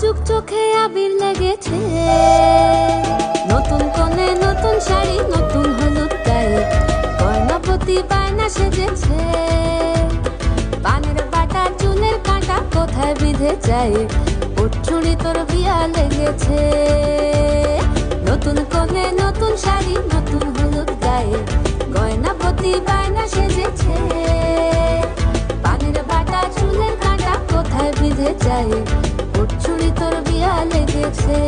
নাজুক চোখে আবির লেগেছে। নতুন কোণে নতুন শাড়ি, নতুন হলুদ গায়ে কর্ণপতি বায়না সেজেছে। পানের পাটা চুনের কাঁটা কোথায় বিঁধে যায়? উঠছুড়ি তোর বিয়া লেগেছে। নতুন কোণে নতুন শাড়ি, নতুন হলুদ গায়ে গয়না প্রতিবা চুলের